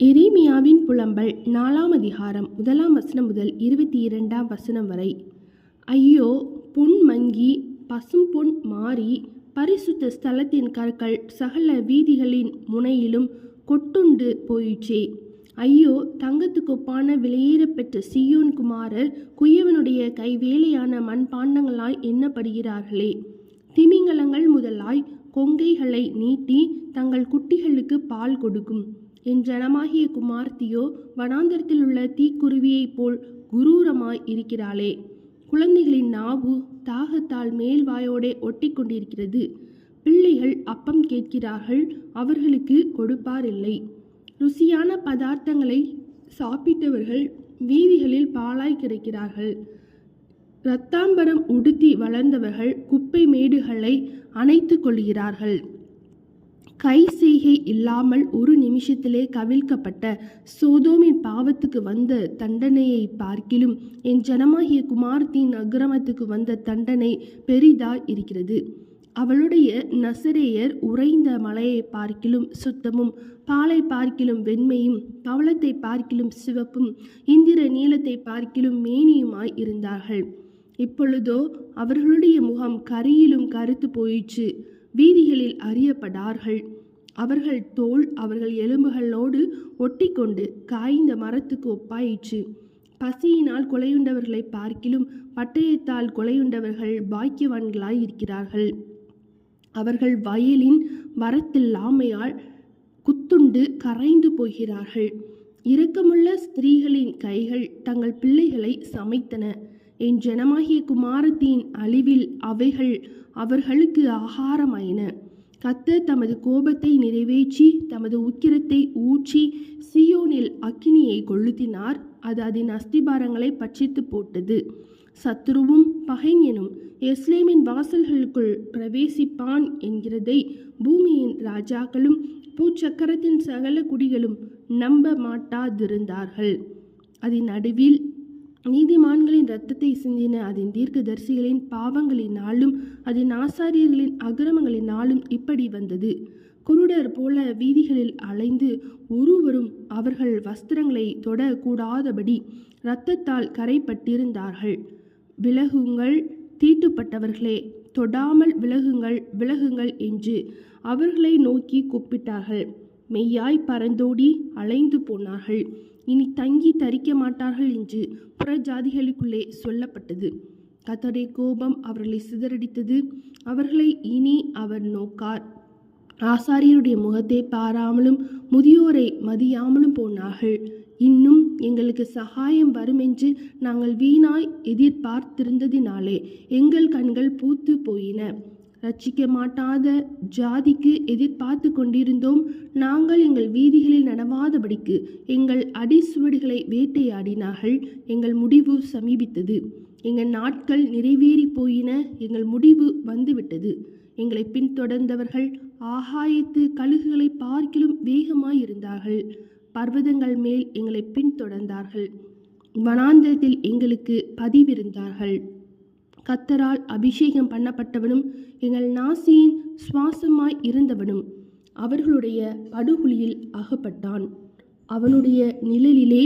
எரீமியாவின் புலம்பல் நாலாம் அதிகாரம் முதலாம் வசனம் முதல் இருபத்தி இரண்டாம் வசனம் வரை. ஐயோ பொன் மங்கி பசும் பொன் மாறி பரிசுத்த ஸ்தலத்தின் கற்கள் சகல வீதிகளின் முனையிலும் கொட்டுண்டு போயிற்றே. ஐயோ தங்கத்துக்கொப்பான விலையேறப்பெற்ற சியோன் குமாரர் குயவனுடைய கைவேலையான மண்பாண்டங்களாய் எண்ணப்படுகிறார்களே. திமிங்கலங்கள் முதலாய் கொங்கைகளை நீட்டி தங்கள் குட்டிகளுக்கு பால் கொடுக்கும். என் ஜனமாகிய குமார்த்தியோ வனாந்தரத்தில் உள்ள தீக்குருவியைப் போல் குரூரமாய் இருக்கிறாளே. குழந்தைகளின் நாவு தாகத்தால் மேல் வாயோடே ஒட்டி கொண்டிருக்கிறது பிள்ளைகள் அப்பம் கேட்கிறார்கள் அவர்களுக்கு கொடுப்பாரில்லை. ருசியான பதார்த்தங்களை சாப்பிட்டவர்கள் வீதிகளில் பாலாய் கிடைக்கிறார்கள். இரத்தாம்பரம் உடுத்தி வளர்ந்தவர்கள் குப்பை மேடுகளை அணைத்து கொள்கிறார்கள். கை செய்கை இல்லாமல் ஒரு நிமிஷத்திலே கவிழ்க்கப்பட்ட சோதோமின் பாவத்துக்கு வந்த தண்டனையை பார்க்கிலும் என் ஜனமாகிய குமார்த்தியின் அக்கிரமத்துக்கு வந்த தண்டனை பெரிதாய் இருக்கிறது. அவளுடைய நசரேயர் உறைந்த மலையை பார்க்கிலும் சுத்தமும் பாலை பார்க்கிலும் வெண்மையும் பவளத்தை பார்க்கிலும் சிவப்பும் இந்திர நீளத்தை பார்க்கிலும் மேனியுமாய் இருந்தார்கள். இப்பொழுதோ அவர்களுடைய முகம் கரியிலும் கருத்து போயிற்று. வீதிகளில் அறியப்படார்கள். அவர்கள் தோல் அவர்கள் எலும்புகளோடு ஒட்டிக்கொண்டு காய்ந்த மரத்துக்கு ஒப்பாயிற்று. பசியினால் கொலையுண்டவர்களை பார்க்கிலும் பட்டயத்தால் கொலையுண்டவர்கள் பாக்கியவான்களாய் இருக்கிறார்கள். அவர்கள் வயலின் வரத்தில்லாமையால் குத்துண்டு கரைந்து போகிறார்கள். இரக்கமுள்ள ஸ்திரீகளின் கைகள் தங்கள் பிள்ளைகளை சமைத்தன. என் ஜனமாகிய குமாரத்தின் அழிவில் அவைகள் அவர்களுக்கு ஆகாரமாயின. கத்தர் தமது கோபத்தை நிறைவேற்றி தமது உக்கிரத்தை ஊற்றி சியோனில் அக்கினியை கொளுத்தினார். அது அதன் அஸ்திபாரங்களை பட்சித்து போட்டது. சத்துருவும் பகைஞனும் எஸ்லேமின் வாசல்களுக்குள் பிரவேசிப்பான் என்கிறதை பூமியின் ராஜாக்களும் பூச்சக்கரத்தின் சகல குடிகளும் நம்ப மாட்டாதிருந்தார்கள் அதன் நடுவில் நீதிமான்களின் இரத்தத்தை சிந்தின அதன் தீர்க்கதரிசிகளின் பாவங்களினாலும் அதன் ஆசாரியர்களின் அக்கிரமங்களினாலும் இப்படி வந்தது. குருடர் போல வீதிகளில் அலைந்து ஒருவரும் அவர்கள் வஸ்திரங்களை தொடக்கூடாதபடி இரத்தத்தால் கரைப்பட்டிருந்தார்கள். விலகுங்கள் தீட்டுப்பட்டவர்களே தொடாமல் விலகுங்கள் விலகுங்கள் என்று அவர்களை நோக்கி கூப்பிட்டார்கள். மெய்யாய் பறந்தோடி அலைந்து போனார்கள். இனி தங்கி தரிக்க மாட்டார்கள் என்று புறஜாதிகளுக்குள்ளே சொல்லப்பட்டது. கத்தருடைய கோபம் அவர்களை சிதறடித்தது. அவர்களை இனி அவர் நோக்கார். ஆசாரியருடைய முகத்தை பாராமலும் முதியோரை மதியாமலும் போனார்கள். இன்னும் எங்களுக்கு சகாயம் வரும் என்று நாங்கள் வீணாய் எதிர்பார்த்திருந்ததினாலே எங்கள் கண்கள் பூத்து போயின. ரட்சிக்க மாட்டாத ஜாதிக்கு எதிர்பார்த்து கொண்டிருந்தோம். நாங்கள் எங்கள் வீதிகளில் நடவாதபடிக்கு எங்கள் அடிசுவடுகளை வேட்டையாடினார்கள். எங்கள் முடிவு சமீபித்தது. எங்கள் நாட்கள் நிறைவேறி போயின. எங்கள் முடிவு வந்துவிட்டது. எங்களை பின்தொடர்ந்தவர்கள் ஆகாயத்து கழுகுகளை பார்க்கிலும் வேகமாயிருந்தார்கள். பர்வதங்கள் மேல் எங்களை பின்தொடர்ந்தார்கள். வனாந்திரத்தில் எங்களுக்கு பதிவிருந்தார்கள். கத்தரால் அபிஷேகம் பண்ணப்பட்டவனும் எங்கள் நாசியின் சுவாசமாய் இருந்தவனும் அவர்களுடைய படுகுழியில் அகப்பட்டான். அவனுடைய நிழலிலே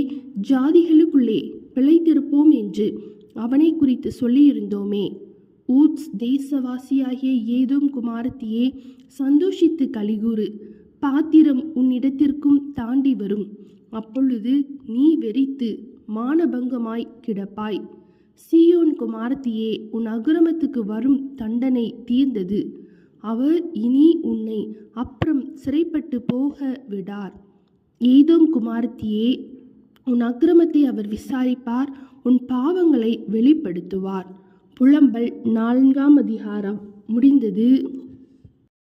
ஜாதிகளுக்குள்ளே பிழைத்திருப்போம் என்று அவனை குறித்து சொல்லியிருந்தோமே. ஊட்ஸ் தேசவாசியாகிய ஏதும் குமாரத்தியே சந்தோஷித்து கலிகூறு பாத்திரம் உன்னிடத்திற்கும் தாண்டி வரும். அப்பொழுது நீ வெறித்து மானபங்கமாய் கிடப்பாய். சீயோன் குமாரத்தியே உன் அக்ரமத்துக்கு வரும் தண்டனை தீர்ந்தது. அவர் இனி உன்னை அப்புறம் சிறைப்பட்டு போக விடார். ஏதோம் குமாரத்தியே உன் அக்கிரமத்தை அவர் விசாரிப்பார் உன் பாவங்களை வெளிப்படுத்துவார். புலம்பல் நான்காம் அதிகாரம். முடிந்தது.